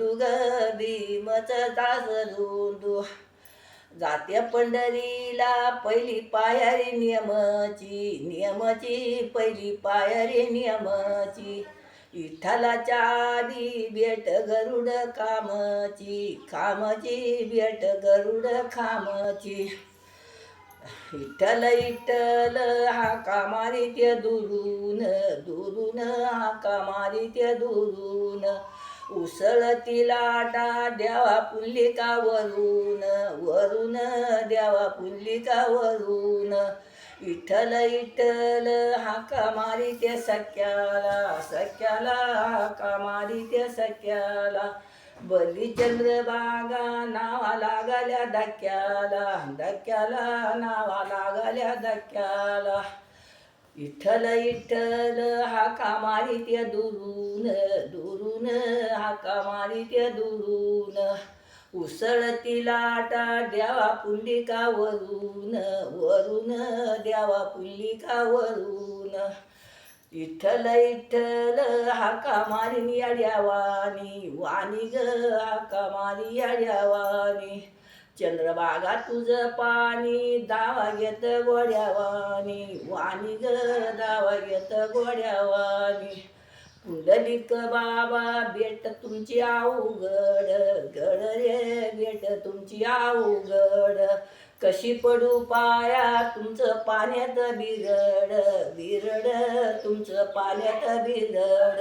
दुग ग भीमच दास धुंदू जात्या पंढरीला पहिली पायारी नियमाची नियमाची पहिली पायारी नियमाची. विठ्ठलाच्या आधी भेट गरुड कामची कामाची भेट गरुड खामाची विठ्ठल विठ्ठल हाका मारित्य दुरून दुरून हाका मारित्य दुरून. उसळती लाटा द्यावा पुल्लिका वरून वरून द्यावा पुल्लिका वरून विठ्ठल विठ्ठल हाका मारित्य सख्याला सख्याला हाका मारी त्या सख्याला. बलिचंद्र बागा नावा लागल्या धक्क्याला धक्क्याला नावा लागल्या धक्क्याला. विठ्ठल विठ्ठल हाका मारित्य दुरून दुरून हाका दुरून उसळती लाटा द्यावा पुंडिका वरून वरून द्यावा पुंडिका वरून विठ्ठल विठ्ठल हाका मारीन याड्यावानी वाणी ग हाका मारी याड्यावानी. चंद्रबागा तुझं पाणी दावा घेत गोड्यावानी वाणी ग दावा घेत गोड्यावानी. पुंडलिक बाबा भेट तुमची अवघड गड रे भेट तुमची अवघड. कशी पडू पाया तुमचं पाण्यात बिरड बिरड तुमचं पाण्यात बिरड.